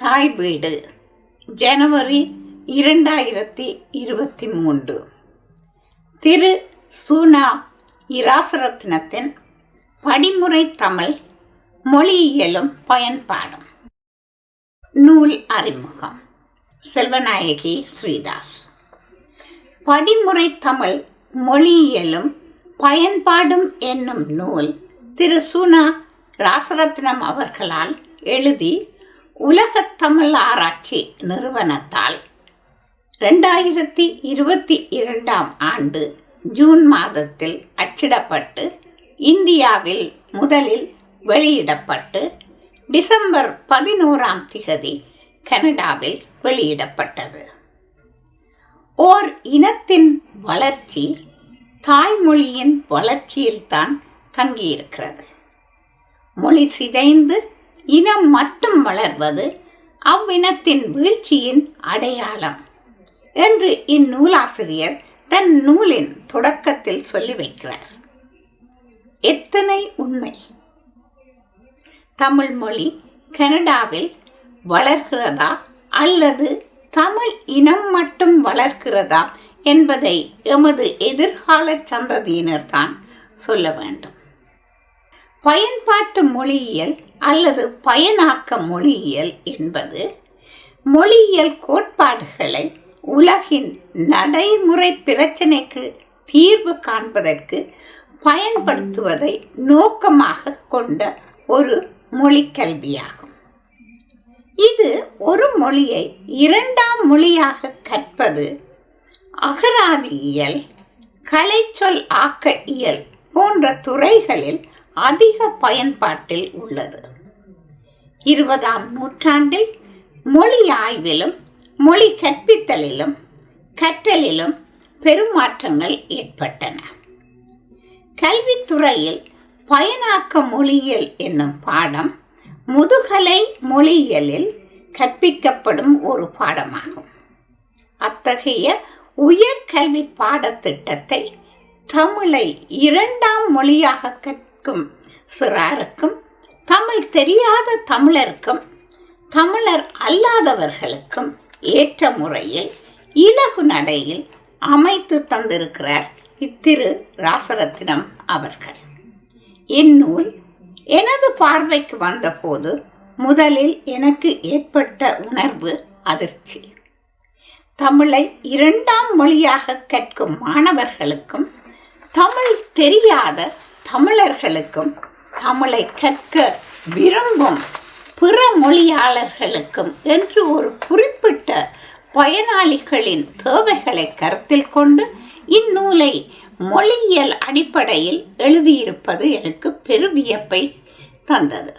தாய் வீடு. ஜனவரி இரண்டாயிரத்தி இருபத்தி மூன்று. திரு. சூனா இராசரத்னத்தின் படிமுறை தமிழ் மொழியியலும் பயன்பாடும். நூல் அறிமுகம். செல்வநாயகி ஸ்ரீதாஸ். படிமுறை தமிழ் மொழியியலும் பயன்பாடும் என்னும் நூல் திரு. சுனா ராசரத்னம் அவர்களால் எழுதி உலகத்தமிழ் ஆராய்ச்சி நிறுவனத்தால் ரெண்டாயிரத்தி இருபத்தி இரண்டாம் ஆண்டு ஜூன் மாதத்தில் அச்சிடப்பட்டு இந்தியாவில் முதலில் வெளியிடப்பட்டு டிசம்பர் பதினோராம் திகதி கனடாவில் வெளியிடப்பட்டது. ஓர் இனத்தின் வளர்ச்சி தாய்மொழியின் வளர்ச்சியில்தான் தங்கியிருக்கிறது. மொழி சிதைந்து இனம் மட்டும் வளர்வது அவ்வினத்தின் வீழ்ச்சியின் அடையாளம் என்று இந்நூலாசிரியர் தன் நூலின் தொடக்கத்தில் சொல்லி வைக்கிறார். எத்தனை உண்மை? தமிழ் மொழி கனடாவில் வளர்கிறதா அல்லது தமிழ் இனம் மட்டும் வளர்க்கிறதா என்பதை எமது எதிர்கால சந்ததியினர் தான் சொல்ல வேண்டும். பயன்பாட்டு மொழியியல் அல்லது பயனாக்க மொழியியல் என்பது மொழியியல் கோட்பாடுகளை உலகின் நடைமுறை பிரச்சனைக்கு தீர்வு காண்பதற்கு பயன்படுத்துவதை நோக்கமாக கொண்ட ஒரு மொழிக்கல்வியாகும் இது ஒரு மொழியை இரண்டாம் மொழியாக கற்பது அகராதியியல் கலைச்சொல் ஆக்க இயல் போன்ற துறைகளில் அதிக பயன்பாட்டில் உள்ளது. இருபதாம் நூற்றாண்டில் மொழி ஆய்விலும் மொழி கற்பித்தலிலும் கற்றலிலும் பெருமாற்றங்கள் ஏற்பட்டன. கல்வித்துறையில் பயனாக்க மொழியியல் என்னும் பாடம் முதுகலை மொழியியலில் கற்பிக்கப்படும் ஒரு பாடமாகும். அத்தகைய உயர்கல்வி பாடத்திட்டத்தை தமிழை இரண்டாம் மொழியாக கற்கும் சிறாருக்கும் தமிழ் தெரியாத தமிழருக்கும் தமிழர் அல்லாதவர்களுக்கும் ஏற்ற முறையில் இலகு நடையில் அமைத்து தந்திருக்கிறார் இத்திரு ராசரத்னம் அவர்கள். இந்நூல் எனது பார்வைக்கு வந்தபோது முதலில் எனக்கு ஏற்பட்ட உணர்வு அதிர்ச்சி. தமிழை இரண்டாம் மொழியாக கற்கும் மாணவர்களுக்கும் தமிழ் தெரியாத தமிழர்களுக்கும் தமிழை கற்க விரும்பும் பிற மொழியாளர்களுக்கும் என்று ஒரு குறிப்பிட்ட பயனாளிகளின் தேவைகளை கருத்தில் கொண்டு இந்நூலை மொழியியல் அடிப்படையில் எழுதியிருப்பது எனக்கு பெருவியப்பை தந்தது.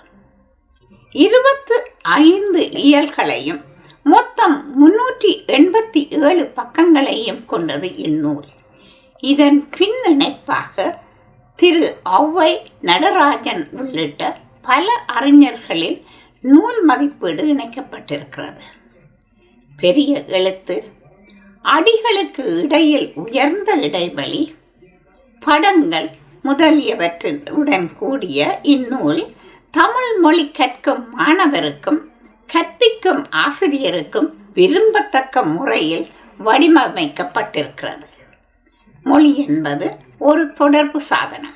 இருபத்து ஐந்து இயல்களையும் மொத்தம் முன்னூற்றி எண்பத்தி ஏழு பக்கங்களையும் கொண்டது இந்நூல். இதன் பின்னிணைப்பாக திரு ஔவை நடராஜன் உள்ளிட்ட பல அறிஞர்களின் நூல் மதிப்பீடு இணைக்கப்பட்டிருக்கிறது. பெரிய எழுத்து அடிகளுக்கு இடையில் உயர்ந்த இடைவெளி படங்கள் முதலியவற்றுடன் கூடிய இந்நூல் தமிழ் மொழி கற்கும் மாணவருக்கும் கற்பிக்கும் ஆசிரியருக்கும் விரும்பத்தக்க முறையில் வடிவமைக்கப்பட்டிருக்கிறது. மொழி என்பது ஒரு தொடர்பு சாதனம்.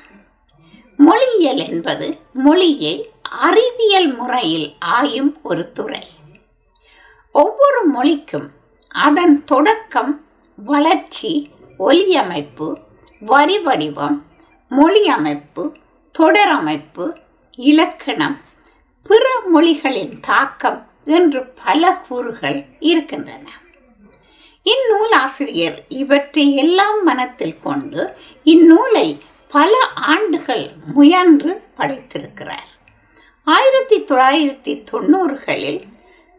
மொழியியல் என்பது மொழியை அறிவியல் முறையில் ஆயும் ஒரு துறை. ஒவ்வொரு மொழிக்கும் அதன் தொடக்கம் வளர்ச்சி ஒலியமைப்பு வரி வடிவம் மொழி அமைப்பு தொடரமைப்பு இலக்கணம் பிற மொழிகளின் தாக்கம் என்று பல கூறுகள் இருக்கின்றன. இந்நூல் ஆசிரியர் இவற்றை எல்லாம் மனத்தில் கொண்டு இந்நூலை பல ஆண்டுகள் முயன்று படைத்திருக்கிறார். ஆயிரத்தி தொள்ளாயிரத்தி தொண்ணூறுகளில்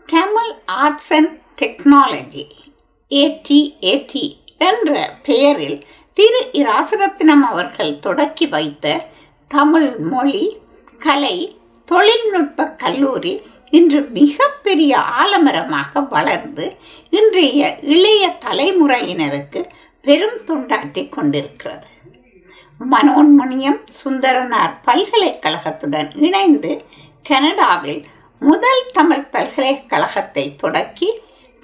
Tamil arts and technology A T A T என்ற பெயரில் திரு இராசரத்னம் அவர்கள் தொடக்கி வைத்த தமிழ் மொழி கலை தொழில்நுட்ப கல்லூரி இன்று மிகப்பெரிய ஆலமரமாக வளர்ந்து இன்றைய இளைய தலைமுறையினருக்கு பெரும் தொண்டாற்றி கொண்டிருக்கிறது. மனோன்மணியம் சுந்தரனார் பல்கலைக்கழகத்துடன் இணைந்து கனடாவில் முதல் தமிழ் பல்கலைக்கழகத்தை தொடக்கி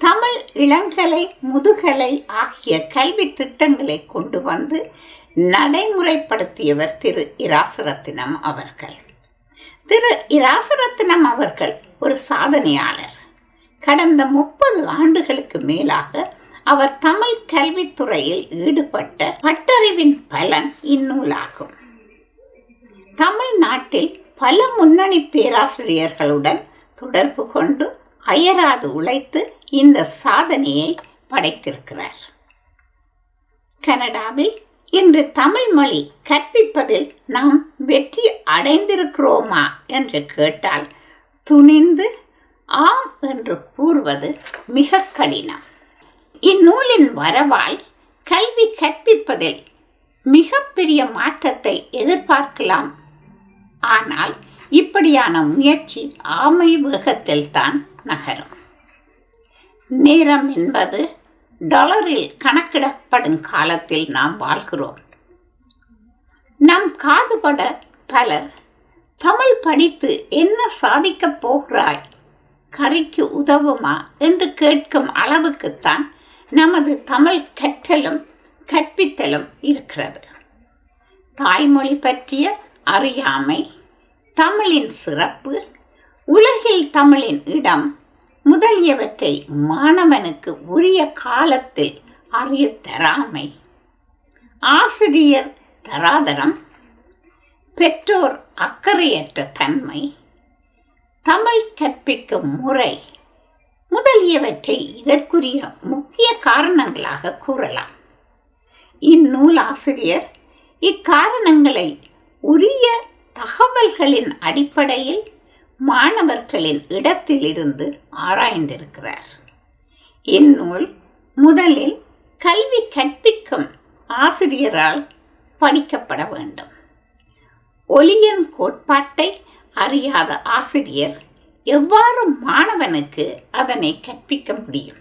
தமிழ் இளங்கலை முதுகலை ஆகிய கல்வி திட்டங்களை கொண்டு வந்து நடைமுறைப்படுத்தியவர் திரு இராசரத்தினம் அவர்கள். திரு இராசரத்தினம் அவர்கள் ஒரு சாதனையாளர். கடந்த முப்பது ஆண்டுகளுக்கு மேலாக அவர் தமிழ் கல்வித்துறையில் ஈடுபட்ட பட்டறிவின் பலன் இந்நூலாகும். தமிழ்நாட்டில் பல முன்னணி பேராசிரியர்களுடன் தொடர்பு கொண்டு அயராது உழைத்து இந்த சாதனையை படைத்திருக்கிறார். கனடாவில் இன்று தமிழ் மொழி கற்பிப்பதில் நாம் வெற்றி அடைந்திருக்கிறோமா என்று கேட்டால் துணிந்து ஆம் என்று கூறுவது மிக கடினம். இந்நூலின் வரவால் கல்வி கற்பிப்பதில் மிகப்பெரிய மாற்றத்தை எதிர்பார்க்கலாம். ஆனால் இப்படியான முயற்சி ஆமை வேகத்தில் தான் நகரும். நேரம் என்பது டாலரில் கணக்கிடப்படும் காலத்தில் நாம் வாழ்கிறோம். நம் காதுபட பலர் தமிழ் படித்து என்ன சாதிக்கப் போகிறாய்? கறிக்கு உதவுமா? என்று கேட்கும் அளவுக்குத்தான் நமது தமிழ் கற்றலும் கற்பித்தலும் இருக்கிறது. தாய்மொழி பற்றிய அறியாமை தமிழின் சிறப்பு உலகில் தமிழின் இடம் முதலியவற்றை மாணவனுக்கு உரிய காலத்தில் அறிய தராமை. ஆசிரியர் தராதரம் பெற்றோர் அக்கறையற்ற தன்மை தமிழ் கற்பிக்கும் முறை முதலியவற்றை இதற்குரிய முக்கிய காரணங்களாக கூறலாம். இந்நூல் ஆசிரியர் இக்காரணங்களை உரிய தகவல்களின் அடிப்படையில் மாணவர்களின் இடத்திலிருந்து ஆராய்ந்திருக்கிறார். இந்நூல் முதலில் கல்வி கற்பிக்கும் ஆசிரியரால் படிக்கப்பட வேண்டும். ஒலியின் கோட்பாட்டை அறியாத ஆசிரியர் எவ்வாறு மாணவனுக்கு அதனை கற்பிக்க முடியும்?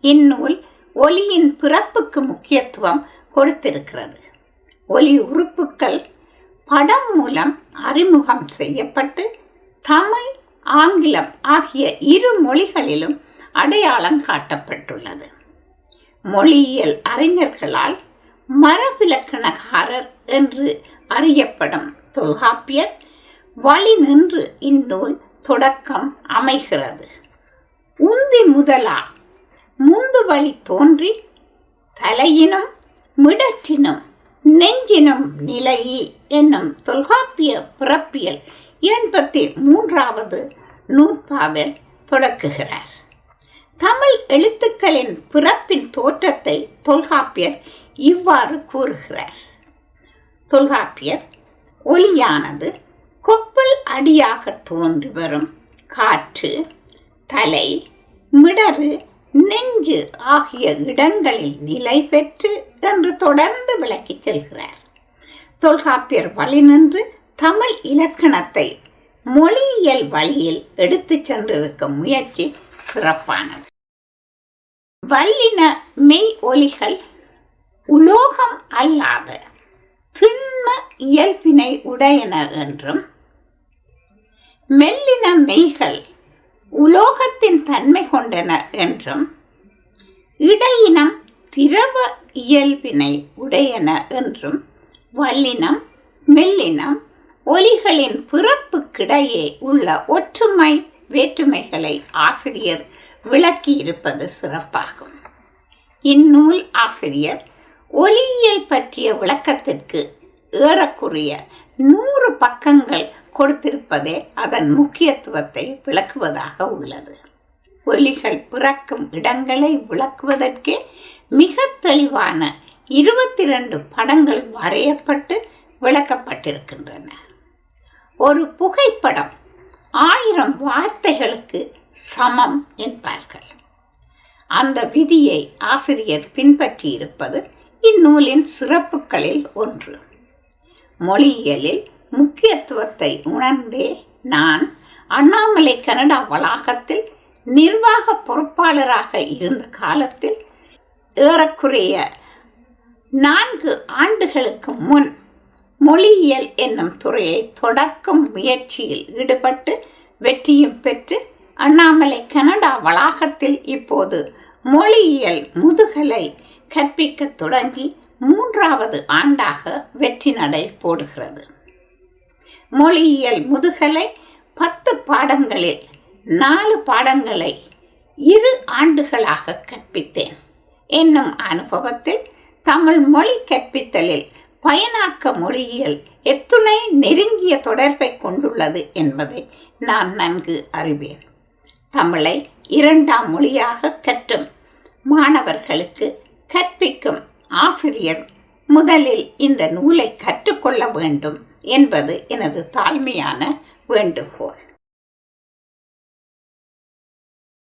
இந்நூல் ஒலியின் பிறப்புக்கு முக்கியத்துவம் கொடுத்திருக்கிறது. ஒலி உறுப்புக்கள் படம் மூலம் அறிமுகம் செய்யப்பட்டு தமிழ் ஆங்கிலம் ஆகிய இரு மொழிகளிலும் அடையாளம் காட்டப்பட்டுள்ளது. மொழியியல் அறிஞர்களால் மரவிலக்கணகாரர் என்று அறியப்படும் தொல்காப்பியர் வழி நின்று இந்நூல் தொடக்கம் அமைகிறது. உந்தி முதலா முந்து வழி தோன்றி தலையினும் மிடற்றினும் நெஞ்சினும் நிலையி என்னும் தொல்காப்பிய பிறப்பியல் எண்பத்தி மூன்றாவது நூற்பாவில் தொடக்குகிறார். தமிழ் எழுத்துக்களின் பிறப்பின் தோற்றத்தை தொல்காப்பியர் இவ்வாறு கூறுகிறார். தொல்காப்பியர் ஒலியானது கொப்பல் அடியாக தோன்றி வரும் காற்று தலை மிடறு நெஞ்சு ஆகிய இடங்களில் நிலை பெற்று என்று தொடர்ந்து விளக்கிச் செல்கிறார். தொல்காப்பியர் வழி நின்று தமிழ் இலக்கணத்தை மொழியியல் வழியில் எடுத்துச் சென்றிருக்கும் முயற்சி சிறப்பானது. வல்லின மெய் ஒலிகள் உலோகம் அல்லாத திண்ம இயல்பினை உடையன என்றும் மெல்லின மெய்கள் உலோகத்தின் தன்மை கொண்டன என்றும் இடையினம் திரவ இயல்பினை உடையன என்றும் வல்லினம் மெல்லினம் ஒலிகளின் பிறப்புக்கிடையே உள்ள ஒற்றுமை வேற்றுமைகளை ஆசிரியர் விளக்கியிருப்பது சிறப்பாகும். இந்நூல் ஆசிரியர் ஒலியியல் பற்றிய விளக்கத்திற்கு ஏறக்குறைய நூறு பக்கங்கள் கொடுத்திருப்பதே அதன் முக்கியத்துவத்தை விளக்குவதாக உள்ளது. ஒலிகள் பிறக்கும் இடங்களை விளக்குவதற்கே மிக தெளிவான இருபத்தி ரெண்டு படங்கள் வரையப்பட்டு விளக்கப்பட்டிருக்கின்றன. ஒரு புகைப்படம். ஆயிரம் வார்த்தைகளுக்கு சமம் என்பார்கள். அந்த விதியை ஆசிரியர் பின்பற்றியிருப்பது இந்நூலின் சிறப்புகளில் ஒன்று. மொழியியலில் முக்கியத்துவத்தை உணர்ந்தே நான் அண்ணாமலை கனடா வளாகத்தில் நிர்வாக பொறுப்பாளராக இருந்த காலத்தில் ஏறக்குறைய நான்கு ஆண்டுகளுக்கு முன் மொழியியல் என்னும் துறையை தொடக்கும் முயற்சியில் ஈடுபட்டு வெற்றியும் பெற்று அண்ணாமலை கனடா வளாகத்தில் இப்போது மொழியியல் முதுகலை கற்பிக்கத் தொடங்கி மூன்றாவது ஆண்டாக வெற்றி நடை போடுகிறது. மொழியியல் முதுகலை பத்து பாடங்களில் நாலு பாடங்களை இரு ஆண்டுகளாக கற்பித்தேன். என்னும் அனுபவத்தில் தமிழ் மொழி கற்பித்தலில் பயனாக்க மொழியியல் எத்துணை நெருங்கிய தொடர்பை கொண்டுள்ளது என்பதை நான் நன்கு அறிவேன். தமிழை இரண்டாம் மொழியாக கற்றும் மாணவர்களுக்கு கற்பிக்கும் ஆசிரியர் முதலில் இந்த நூலை கற்றுக்கொள்ள வேண்டும் என்பது எனது தாழ்மையான வேண்டுகோள்.